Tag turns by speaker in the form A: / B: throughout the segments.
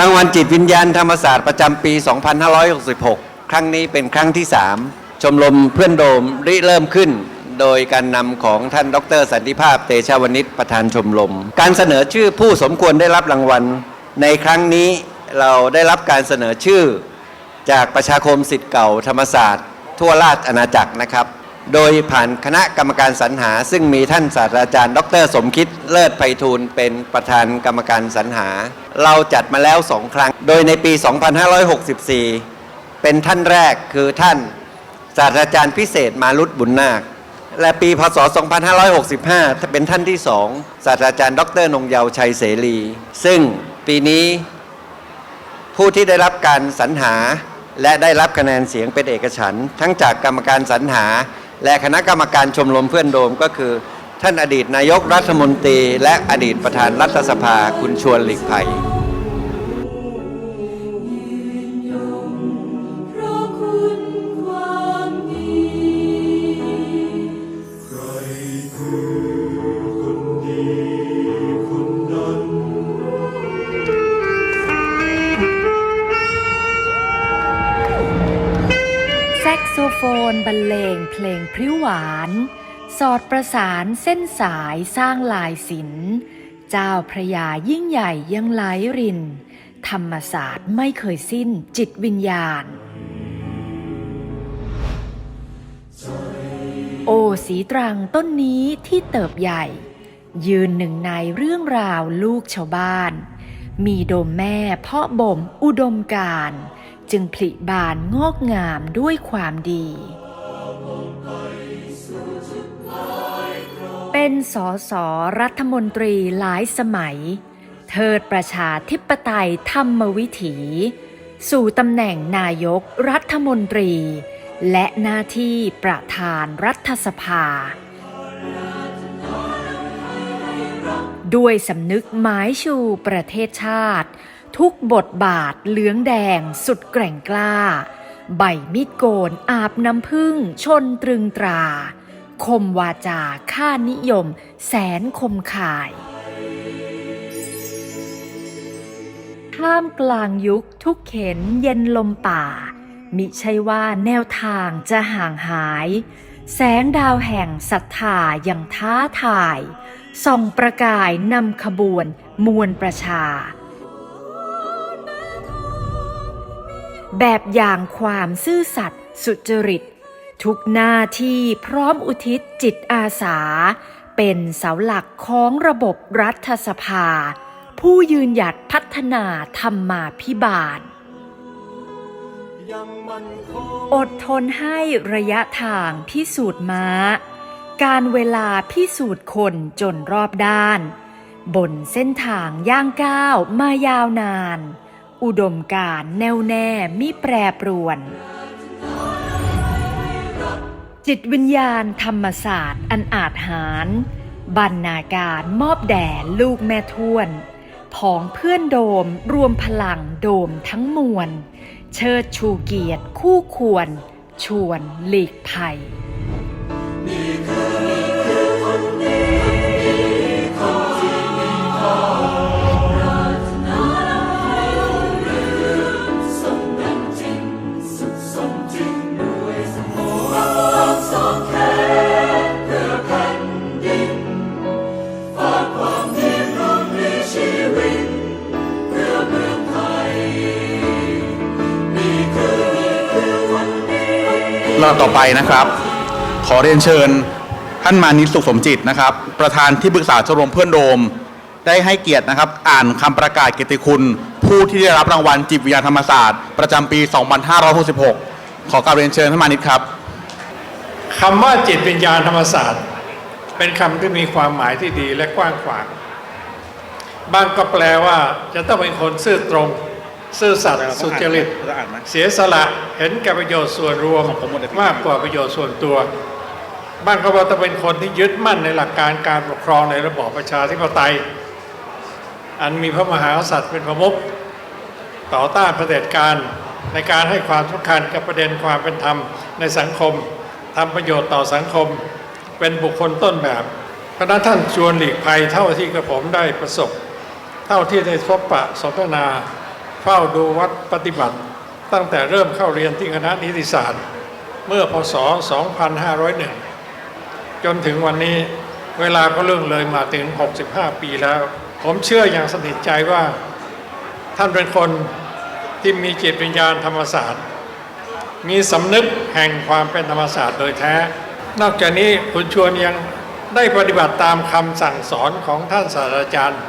A: รางวัลจิตวิญญาณธรรมศาสตร์ประจำปี 2566 ครั้งนี้เป็นครั้งที่ 3 ชมรมเพื่อนโดมริเริ่มขึ้น โดยการนำของท่านดร สันติภาพเตชะวณิชประธานชมรม การเสนอชื่อผู้สมควรได้รับรางวัล ในครั้งนี้เราได้รับการเสนอชื่อ จากประชาคมสิทธิ์เก่าธรรมศาสตร์ ทั่วราชอาณาจักรนะครับ โดยผ่านคณะกรรมการสรรหา ซึ่งมีท่านศาสตราจารย์ ดร สมคิดเลิศไพฑูรย์เป็นประธานกรรมการสรรหา เราจัดมาแล้วสองครั้ง โดยในปี 2564 เป็นท่านแรกคือท่านศาสตราจารย์พิเศษมารุตบุญนาค และปีพศ 2565 เป็นท่านที่สองศาสตราจารย์ ดร นงเยาวชัยเสรี ซึ่งปีนี้ผู้ที่ได้รับการสรรหาและได้รับคะแนนเสียงเป็นเอกฉันท์ทั้งจากกรรมการสรรหา และคณะกรรมการชมรมเพื่อนโดมก็คือ ท่านอดีตนายกรัฐมนตรี และอดีตประธานรัฐสภาคุณชวนหลีกภัย
B: สอดประสานเส้นสายสร้างลายศิลป์เจ้าพระยายิ่งใหญ่ยังไหลริน ธรรมศาสตร์ไม่เคยสิ้นจิตวิญญาณ โอสีตรังต้นนี้ที่เติบใหญ่ ยืนหนึ่งในเรื่องราวลูกชาวบ้าน มีโดมแม่เพาะบ่มอุดมการ จึงผลิบานงอกงามด้วยความดี เป็นสอสอรัฐมนตรีหลายสมัย เทิดประชาธิปไตยธรรมวิถี สู่ตำแหน่งนายกรัฐมนตรี และหน้าที่ประธานรัฐสภา ด้วยสำนึกหมายชูประเทศชาติ ทุกบทบาทเหลืองแดงสุดแกร่งกล้า ใบมีดโกนอาบน้ำพึ่งชนตรึงตรา คมวาจาค่านิยม แสนคมข่าย ท่ามกลางยุคทุกเข็นเย็นลมป่า มิใช่ว่าแนวทางจะห่างหาย แสงดาวแห่งศรัทธายังท้าทาย ส่องประกายนำขบวนมวลประชา แบบอย่างความซื่อสัตย์สุจริต ทุกหน้าที่พร้อมอุทิศจิตอาสา เป็นเสาหลักของระบบรัฐสภา ผู้ยืนหยัดพัฒนาธรรมาพิบาล อดทนให้ระยะทางพิสูจน์ม้า การเวลาพิสูจน์คนจนรอบด้าน บนเส้นทางย่างก้าวมายาวนาน อุดมการแน่วแน่มิแปรปรวน จิตวิญญาณธรรมศาสตร์ อันอาจหารบรรณาการมอบแด่ลูกแม่ทวนผองเพื่อนโดมรวมพลังโดมทั้งมวล เชิดชูเกียรติคู่ควร ชวนหลีกภัย
C: ลำดับต่อไปนะครับ ขอเรียนเชิญท่านมานิตสุขสมจิตนะครับ ประธานที่ปรึกษาชมรมเพื่อนโดม ได้ให้เกียรตินะครับ อ่านคำประกาศเกียรติคุณ ผู้ที่ได้รับรางวัลจิตวิทยาธรรมศาสตร์ ประจำปี 2566 ขอกราบเรียนเชิญท่านมานิตครับ
D: คำว่าจิตวิญญาณธรรมศาสตร์ เป็นคำที่มีความหมายที่ดีและกว้างขวางบางก็แปลว่าจะต้องเป็นคนซื่อตรง ซื่อสัตย์สุจริต
C: เราอ่านไหม
D: เสียสละเห็นแก่ประโยชน์ส่วนรวม
C: ของผมหมดเลย
D: มากกว่าประโยชน์ส่วนตัวบางก็ว่าต้องเป็นคนที่ยึดมั่นในหลักการการปกครองในระบอบประชาธิปไตย อันมีพระมหากษัตริย์เป็นประมุขต่อต้านเผด็จการในการให้ความสำคัญกับประเด็นความเป็นธรรมในสังคมทำประโยชน์ต่อสังคม เป็นบุคคลต้นแบบเพราะฉะนั้นท่านชวนหลีกภัยเท่าที่กระผมได้ประสบ เท่าที่ได้พบปะสนทนา เฝ้าดูวัดปฏิบัติ ตั้งแต่เริ่มเข้าเรียนที่คณะนิติศาสตร์ เมื่อพศ 2501 จนถึงวันนี้เวลาก็เรื่องเลยมาถึง 65 ปีแล้ว ผมเชื่ออย่างสนิทใจว่าท่านเป็นคนที่มีจิตวิญญาณธรรมศาสตร์ มีสำนึกแห่งความเป็นธรรมศาสตร์โดยแท้ นอกจากนี้คุณชวนยังได้ปฏิบัติตามคำสั่งสอนของท่านศาสตราจารย์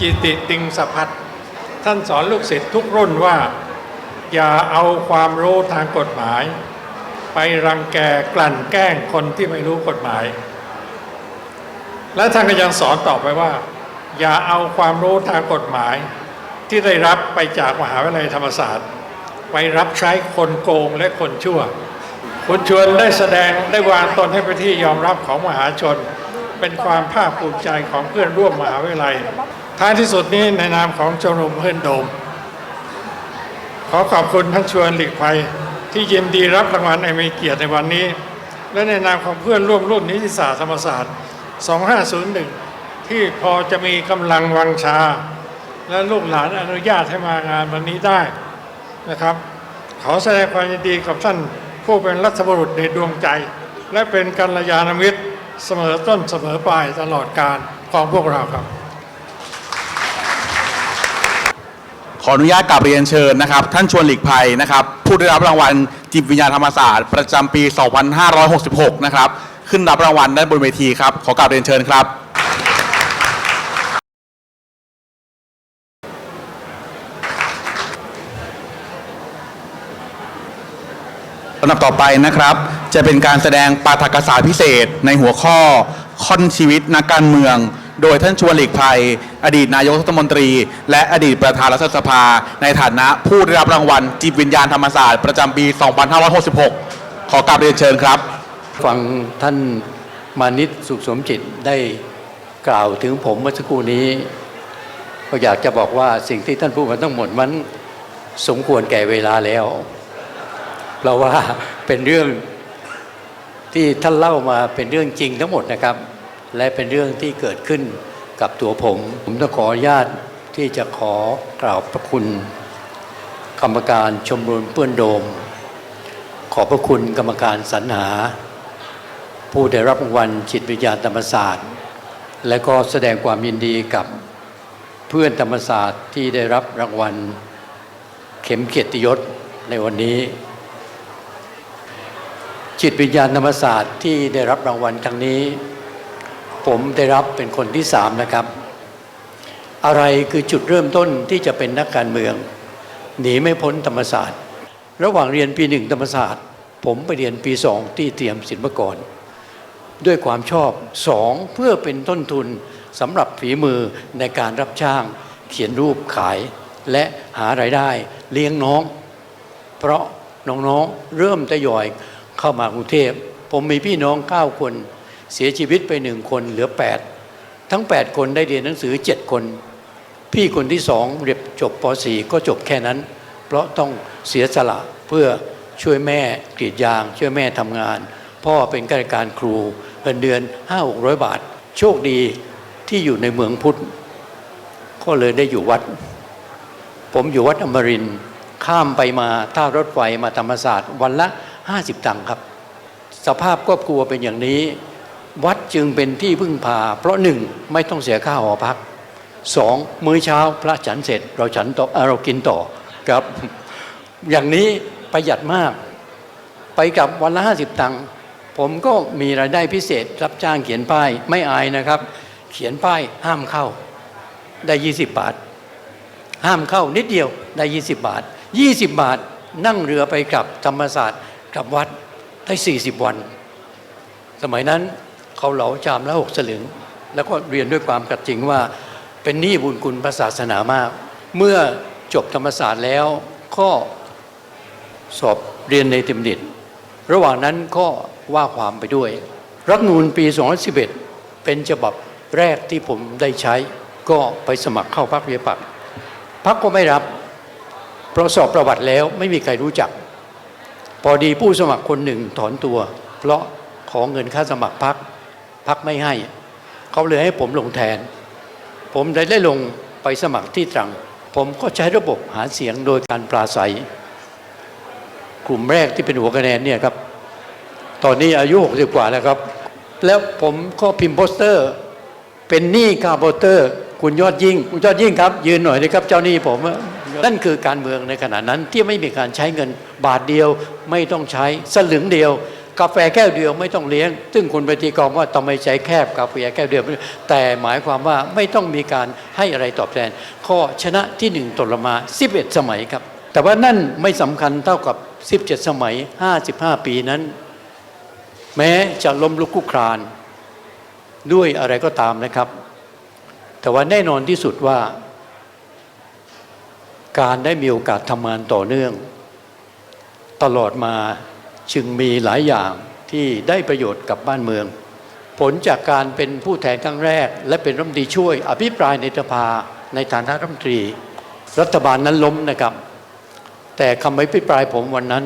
D: จิติติงสพัฒน์ ท่านสอนลูกศิษย์ทุกรุ่นว่า อย่าเอาความรู้ทางกฎหมาย ไปรังแกกลั่นแกล้งคนที่ไม่รู้กฎหมาย และท่านก็ยังสอนต่อไปว่า อย่าเอาความรู้ทางกฎหมาย ที่ได้รับไปจากมหาวิทยาลัยธรรมศาสตร์ ไปรับใช้คนโกงและคนชั่วคุณชวนได้แสดงได้วางตนให้เป็นที่ยอมรับของมหาชน เป็นความภาคภูมิใจของเพื่อนร่วมมหาวิทยาลัย ท้ายที่สุดนี้ในนามของชมรมเพื่อนโดม ขอขอบคุณท่านชวนหลีกภัยที่ยินดีรับรางวัลไอมีเกียรติในวันนี้ และในนามของเพื่อนร่วมรุ่นนิติศาสตร์ธรรมศาสตร์ 2501 ที่พอจะมีกำลังวังชา และลูกหลานอนุญาตให้มางานวันนี้ได้นะครับ ขอแสดงความยินดีกับท่านผู้เป็นรัฐบุรุษในดวงใจ และเป็นกัลยาณมิตรเสมอต้นเสมอปลายตลอดการของพวกเราครับ
C: ขออนุญาตกลับเรียนเชิญนะครับ ท่านชวนหลีกภัยนะครับ ผู้ได้รับรางวัลจิตวิญญาณธรรมศาสตร์ประจำปี 2566 นะครับ ขึ้นรับรางวัลด้านบนเวทีครับ ขอกลับเรียนเชิญครับ ลำดับต่อไปนะครับ จะเป็นการแสดงปาฐกษาพิเศษในหัวข้อค่อนชีวิตนักการเมือง โดยท่านชวนหลีกภัย อดีตนายกรัฐมนตรี และอดีตประธานรัฐสภา ในฐานะผู้ได้รับรางวัลจิตวิญญาณธรรมศาสตร์ประจำปี 2566 ขอกราบเรียนเชิญครับ
E: ฟังท่านมานิตสุขสมจิตได้กล่าวถึงผมเมื่อสักครู่นี้ ก็อยากจะบอกว่าสิ่งที่ท่านพูดมาทั้งหมดมันสมควรแก่เวลาแล้ว เพราะว่าเป็นเรื่องที่ท่านเล่ามาเป็นเรื่องจริงทั้งหมดนะครับ และเป็นเรื่องที่เกิดขึ้นกับตัวผม ผมต้องขออนุญาตที่จะขอกล่าวพระคุณ กรรมการชมรมเปื้อนโดม ขอพระคุณกรรมการสรรหา ผู้ได้รับรางวัลจิตวิญญาณธรรมศาสตร์ และก็แสดงความยินดีกับเพื่อนธรรมศาสตร์ที่ได้รับรางวัลเข็มเกียรติยศในวันนี้ จิตวิญญาณธรรมศาสตร์ที่ได้รับรางวัลครั้งนี้ ผมได้รับเป็นคนที่สามนะครับ อะไรคือจุดเริ่มต้นที่จะเป็นนักการเมือง หนีไม่พ้นธรรมศาสตร์ ระหว่างเรียนปีหนึ่งธรรมศาสตร์ ผมไปเรียนปีสองที่เตรียมศิลปากร ด้วยความชอบสองเพื่อเป็นต้นทุนสำหรับฝีมือในการรับจ้าง เขียนรูปขายและหารายได้เลี้ยงน้อง เพราะน้องๆเริ่มทยอยเข้ามากรุงเทพ ผมมีพี่น้อง9คน เสียชีวิตไปหนึ่งคนเหลือ 8 ทั้ง 8 คนได้เรียนหนังสือ 7 คน พี่คนที่สองเรียนจบป .4 ก็จบแค่นั้น เพราะต้องเสียสละเพื่อช่วยแม่กรีดยาง ช่วยแม่ทำงาน พ่อเป็นข้าราชการครูเงินเดือน 5 6 0 0 บาท โชคดีที่อยู่ในเมืองพุทธ ก็เลยได้อยู่วัด ผมอยู่วัดอมรินข้ามไปมาท่ารถไฟมาธรรมศาสตร์วันละ 50 ตังค์ครับ สภาพครอบครัวเป็นอย่างนี้ วัดจึงเป็นที่พึ่งพา เพราะหนึ่งไม่ต้องเสียค่าหอพักสองมื้อเช้าพระฉันเสร็จ เราฉันต่อเรากินต่อครับ อย่างนี้ประหยัดมาก ไปกลับวันละ50ตังค์ผมก็มีรายได้พิเศษ รับจ้างเขียนป้ายไม่อายนะครับ เขียนป้ายห้ามเข้า ได้20บาท ห้ามเข้านิดเดียวได้20บาท20บาทนั่งเรือไปกลับธรรมศาสตร์กลับวัดได้40วัน สมัยนั้น เขาเหลาจามละหกสลึง แล้วก็เรียนด้วยความกัดจริงว่า เป็นหนี้บุญคุณพระศาสนามาก เมื่อจบธรรมศาสตร์แล้วก็สอบเรียนในเต็มดิตระหว่างนั้นก็ว่าความไปด้วย รัฐธรรมนูลปี 2011 เป็นฉบับแรกที่ผมได้ใช้ ก็ไปสมัครเข้าพรรคประชาปัตย์พรรคก็ไม่รับเพราะสอบประวัติแล้วไม่มีใครรู้จัก พอดีผู้สมัครคนหนึ่งถอนตัว เพราะขอเงินค่าสมัครพัก พักไม่ให้ เขาเลยให้ผมลงแทน ผมได้ได้ลงไปสมัครที่ตรัง ผมก็ใช้ระบบหาเสียงโดยการปราศัย กลุ่มแรกที่เป็นหัวคะแนนเนี่ยครับ ตอนนี้อายุ 60 กว่าแล้วครับ แล้วผมก็พิมพ์โปสเตอร์ เป็นหนี้คาโปสเตอร์ คุณยอดยิ่ง คุณยอดยิ่งครับ ยืนหน่อยนะครับเจ้าหนี้ผมนั่นคือการเมืองในขณะนั้นที่ไม่มีการใช้เงินบาทเดียวไม่ต้องใช้สลึงเดียว กาแฟแก้วเดียวไม่ต้องเลี้ยง ซึ่งคุณไปตีกรองว่าต้องไมใช้แคบกาแฟแก้วเดียว แต่หมายความว่าไม่ต้องมีการให้อะไรตอบแทน ข้อชนะที่หนึ่งตลมา 11 สมัยครับ แต่ว่านั่นไม่สำคัญเท่ากับ 17 สมัย 55 ปีนั้น แม้จะล้มลุกคลุกคลานด้วยอะไรก็ตามนะครับ แต่ว่าแน่นอนที่สุดว่า การได้มีโอกาสทำงานต่อเนื่อง ตลอดมา จึงมีหลายอย่างที่ได้ประโยชน์กับบ้านเมือง ผลจากการเป็นผู้แทนครั้งแรก และเป็นรัฐมนตรีช่วย อภิปรายในสภาในฐานะรัฐมนตรี รัฐบาลนั้นล้มนะครับ แต่คำอภิปรายผมวันนั้น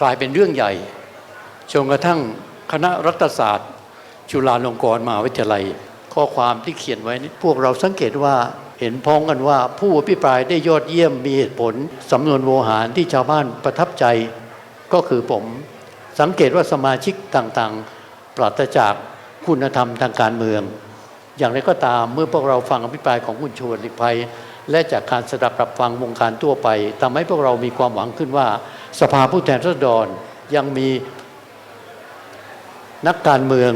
E: กลายเป็นเรื่องใหญ่จนกระทั่งคณะรัฐศาสตร์ จุฬาลงกรณ์มหาวิทยาลัย ข้อความที่เขียนไว้นี่พวกเราสังเกตว่าเห็นพ้องกันว่า ผู้อภิปรายได้ยอดเยี่ยมมีเหตุผลสำนวนโวหารที่ชาวบ้านประทับใจ ก็คือผมสังเกตว่าสมาชิกต่างๆ ปราศจากคุณธรรมทางการเมือง อย่างไรก็ตามเมื่อพวกเราฟังอภิปรายของคุณชวนหลีกภัย และจากการสดับรับฟังวงการทั่วไปทำให้พวกเรามีความหวังขึ้นว่า สภาผู้แทนราษฎรยังมีนักการเมือง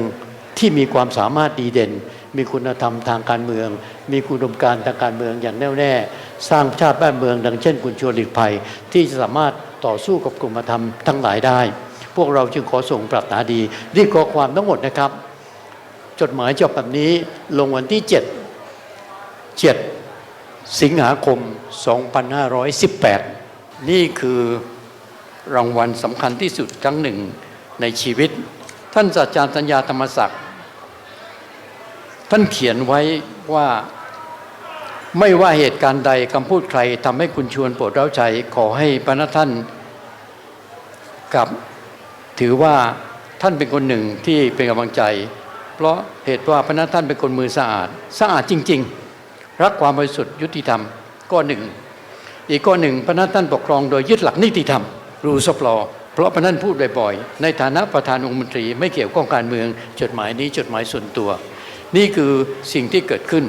E: ที่มีความสามารถดีเด่น มีคุณธรรมทางการเมือง มีคุณอุดมการทางการเมืองอย่างแน่วแน่ สร้างชาติบ้านเมือง ดังเช่น คุณชวนหลีกภัยที่จะสามารถ ต่อสู้กับกลุ่มธรรมทั้งหลายได้ พวกเราจึงขอส่งปรารถนาดีรีบขอความทั้งหมดนะครับ จดหมายฉบับนี้ลงวันที่ 7 7 สิงหาคม 2518 นี่คือรางวัลสำคัญที่สุดครั้งหนึ่งในชีวิต ท่านศาสตราจารย์สัญญาธรรมศักดิ์ท่านเขียนไว้ว่า ไม่ว่าเหตุการณ์ใดคำพูดใครทำให้คุณชวนโปรดเร้าใจขอให้พระนัท่านกับถือว่าท่านเป็นคนหนึ่งที่เป็นกำลังใจ เพราะเหตุว่าพระนัท่านเป็นคนมือสะอาด สะอาดจริง ๆ รักความบริสุทธิ์ยุติธรรมข้อหนึ่ง อีกข้อหนึ่งพระนัท่านปกครองโดยยึดหลักนิติธรรม รูสปลอเพราะพระนันพูดบ่อยๆในฐานะประธานองค์มนตรีไม่เกี่ยวข้องการเมืองจดหมายนี้จดหมายส่วนตัว นี่คือสิ่งที่เกิดขึ้น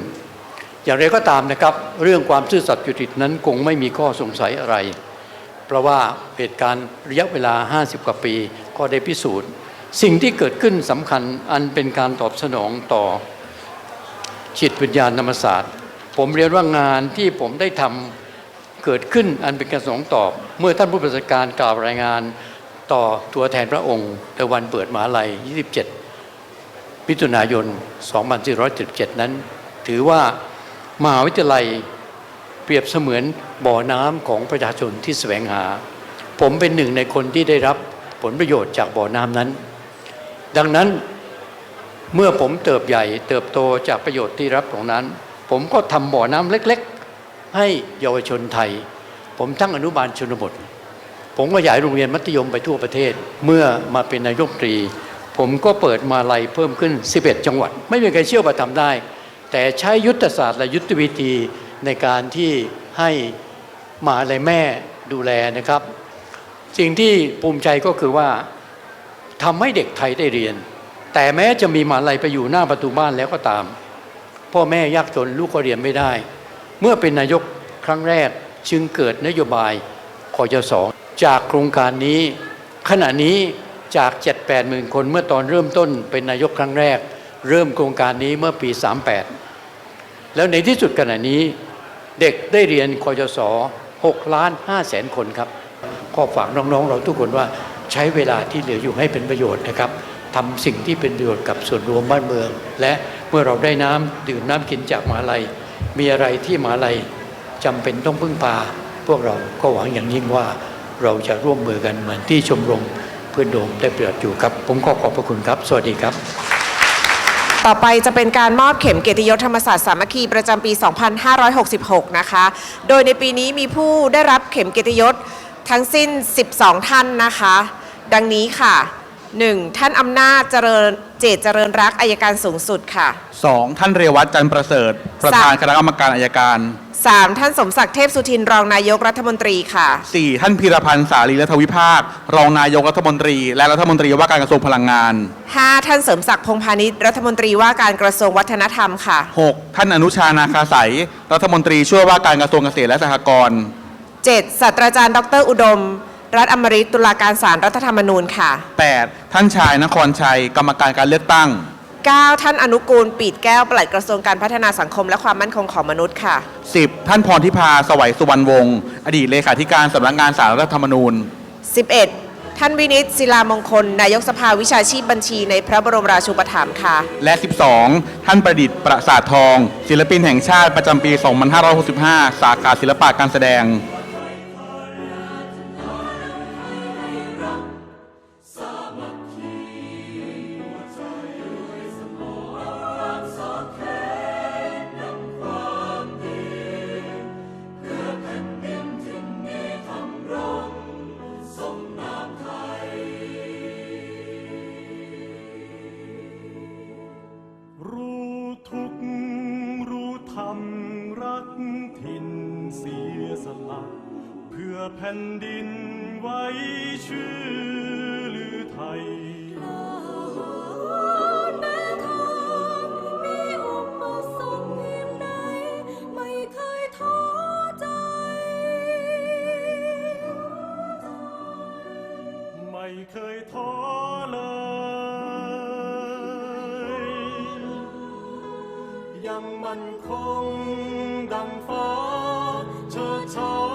E: อย่างไรก็ตามนะครับ เรื่องความซื่อสัตย์ยุติธรรมนั้นคงไม่มีข้อสงสัยอะไร เพราะว่าเหตุการณ์ระยะเวลา 50 กว่าปีก็ได้พิสูจน์ สิ่งที่เกิดขึ้นสำคัญอันเป็นการตอบสนองต่อจิตวิญญาณธรรมศาสตร์ ผมเรียนว่างานที่ผมได้ทำเกิดขึ้นอันเป็นการสนองตอบ เมื่อท่านผู้ประชาการกล่าวรายงานต่อตัวแทนพระองค์ในวันเปิดมหาลัย 27มิถุนายน 2477 นั้น ถือว่า มหาวิทยาลัยเปรียบเสมือนบ่อน้ำของประชาชนที่แสวงหา ผมเป็นหนึ่งในคนที่ได้รับผลประโยชน์จากบ่อน้ำนั้น ดังนั้นเมื่อผมเติบใหญ่เติบโตจากประโยชน์ที่รับตรงนั้น ผมก็ทำบ่อน้ำเล็กๆ ให้เยาวชนไทย ผมทั้งอนุบาลชนบท ผมก็ย้ายโรงเรียนมัธยมไปทั่วประเทศ เมื่อมาเป็นนายกตรี ผมก็เปิดมาลัยเพิ่มขึ้น 11 จังหวัด ไม่มีใครเชื่อว่าทำได้ แต่ใช้ยุทธศาสตร์และยุทธวิธีในการที่ให้มหาลัยแม่ดูแลนะครับ สิ่งที่ภูมิใจก็คือว่าทำให้เด็กไทยได้เรียน แต่แม้จะมีมหาลัยไปอยู่หน้าประตูบ้านแล้วก็ตาม พ่อแม่ยากจนลูกก็เรียนไม่ได้ เมื่อเป็นนายกครั้งแรกจึงเกิดนโยบายคอยสองจากโครงการนี้ ขณะนี้จาก 7 8หมื่นคนเมื่อตอนเริ่มต้นเป็นนายกครั้งแรก เริ่มโครงการนี้เมื่อปี 38 แล้วในที่สุดขณะนี้เด็กได้เรียนคอยส6ล้าน5แสนคนครับขอฝากน้องๆ เราทุกคนว่าใช้เวลาที่เหลืออยู่ให้เป็นประโยชน์นะครับทำสิ่งที่เป็นประโยชน์กับส่วนรวมบ้านเมือง และเมื่อเราได้น้ำดื่มน้ำกินจากมหาลัย มีอะไรที่มหาลัยจำเป็นต้องพึ่งพา พวกเราก็หวังอย่างยิ่งว่าเราจะร่วมมือกันเหมือนที่ชมรมเพื่อนโดมได้เประโยชน์อยู่ครับ ผมขอขอบพระคุณครับ สวัสดีครับ
F: ต่อไปจะเป็นการมอบเข็มเกียรติยศธรรมศาสตร์สามัคคีประจำปี 2566 นะคะ โดยในปีนี้มีผู้ได้รับเข็มเกียรติยศทั้งสิ้น 12 ท่านนะคะ ดังนี้ค่ะ 1. ท่านอำนาจเจริญเจตเจริญรักอายการสูงสุดค่ะ
C: 2. ท่านเรวัตจันทร์ประเสริฐ ประธานคณะกรรมการอายการ
F: 3. ท่านสมศักดิ์เทพสุทินรองนายกรัฐมนตรีค่ะ
C: 4. ท่านพีรพันธ์สารีรัฐวิภาค รองนายกรัฐมนตรี และรัฐมนตรีว่าการกระทรวงพลังงาน
F: 5. ท่านเสริมศักดิ์พงษ์พาณิชย์รัฐมนตรีว่าการกระทรวงวัฒนธรรมค่ะ
C: 6. ท่านอนุชานาคาสายรัฐมนตรีช่วยว่าการกระทรวงเกษตรและสหกรณ์
F: 7. ศาสตราจารย์ดรอุดม รัฐอมริตตุลาการศาลรัฐธรรมนูญค่ะ
C: 8. ท่านชายนครชัย กรรมการการเลือกตั้ง
F: 9. ท่านอนุกูลปีดแก้วปลัดกระทรวงการพัฒนาสังคมและความมั่นคงของมนุษย์ค่ะ
C: 10. ท่านพรทิพาสวัยสุวรรณวงศ์อดีตเลขาธิการสำนักงานสารรัฐธรรมนูญ
F: 11. ท่านวินิตศิลามงคล นายกสภาวิชาชีพบัญชีในพระบรมราชูปถัมภ์ค่ะ
C: และ 12 ท่านประดิษฐ์ประสาททอง ศิลปินแห่งชาติประจำปี 2565 สาขาศิลปะการแสดง
G: thời thó lời. Dân mình không đăng phó cho cháu